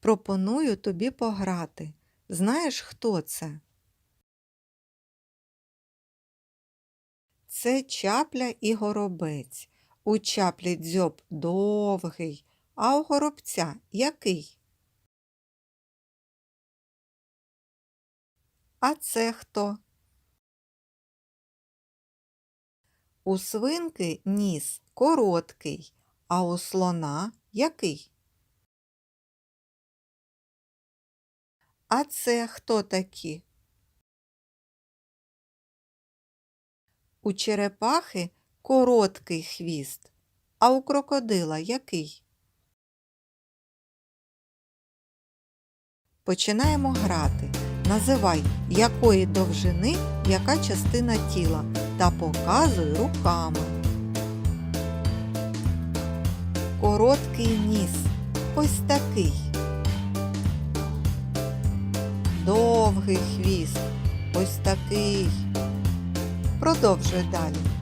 Пропоную тобі пограти. Знаєш, хто це? Це чапля і горобець. У чаплі дзьоб довгий, а у горобця який? А це хто? У свинки ніс короткий, а у слона який? А це хто такі? У черепахи короткий хвіст, а у крокодила який? Починаємо грати. Називай, якої довжини яка частина тіла та показуй руками. Короткий ніс. Ось такий. Довгий хвіст. Ось такий. Продовжуй далі.